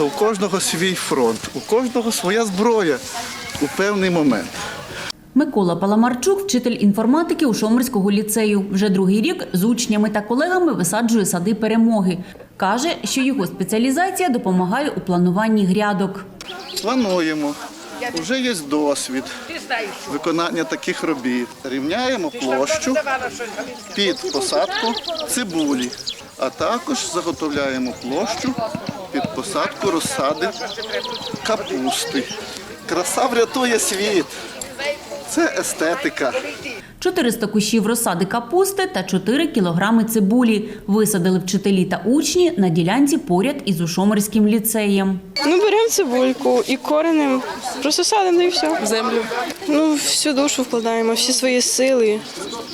то у кожного свій фронт, у кожного своя зброя у певний момент. Микола Паламарчук, вчитель інформатики у Шомерського ліцею. Вже другий рік з учнями та колегами висаджує сади перемоги. Каже, що його спеціалізація допомагає у плануванні грядок. Плануємо. Вже є досвід виконання таких робіт. Рівняємо площу під посадку цибулі, а також заготовляємо площу посадку розсади капусти. Краса врятує світ. Це естетика. 400 кущів розсади капусти та 4 кілограми цибулі висадили вчителі та учні на ділянці поряд із Ушомерським ліцеєм. Ну, беремо цибульку і коренем, просто садимо і все. В землю. Ну, всю душу вкладаємо, всі свої сили,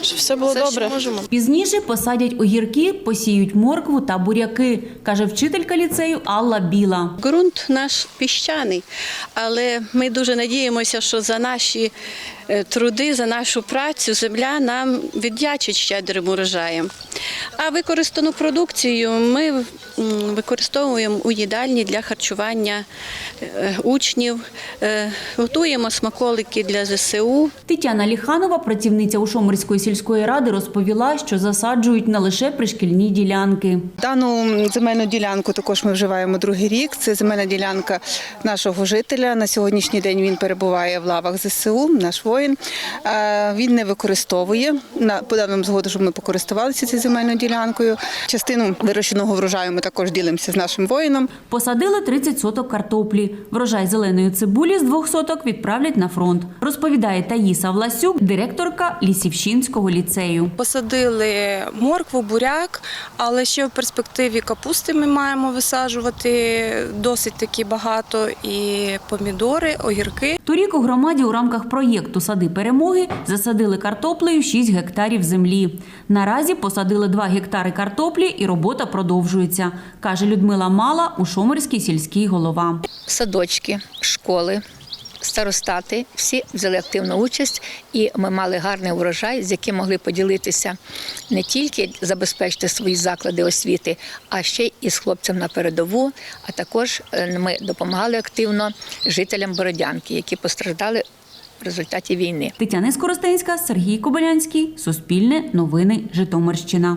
щоб все було добре. Можемо Пізніше посадять огірки, посіють моркву та буряки, каже вчителька ліцею Алла Біла. Ґрунт наш піщаний, але ми дуже надіємося, що за наші е, труди, за нашу працю земля нам віддячить щедрим урожаєм. А використану продукцію ми використовуємо у їдальні для харчування е, учнів, е, готуємо смаколики для ЗСУ. Тетяна Ліханова, працівниця Ушомерської сільської ради, розповіла, що засаджують не лише пришкільні ділянки. Дану земельну ділянку також ми вживаємо другий рік. Це земельна ділянка нашого жителя. На сьогоднішній день він перебуває в лавах ЗСУ, наш воїн. Е, Він не використовує. На- Подав згоду, щоб ми покористувалися цією земельною ділянкою. Частину вирощеного врожаю ми також ділимося з нашим воїном. Посадили 30 соток картоплі. Врожай зеленої цибулі з двох соток відправлять на фронт. Розповідає Таїса Власюк, директорка Лісівщинського ліцею. Посадили моркву, буряк, але ще в перспективі капусти ми маємо висаджувати досить таки багато і помідори, огірки. Торік у громаді у рамках проєкту Сади перемоги засадили картоплею 6 гектарів землі. Наразі посадили 2 гектари картоплі і робота продовжується, каже Людмила Мала, Ушомерський сільський голова. садочки, школи, старостати всі взяли активну участь, і ми мали гарний урожай, з яким могли поділитися не тільки забезпечити свої заклади освіти, а ще й з хлопцям на передову. А також е, ми допомагали активно жителям Бородянки, які постраждали в результаті війни. Тетяна Скоростенська, Сергій Кобилянський, Суспільне, Новини, Житомирщина.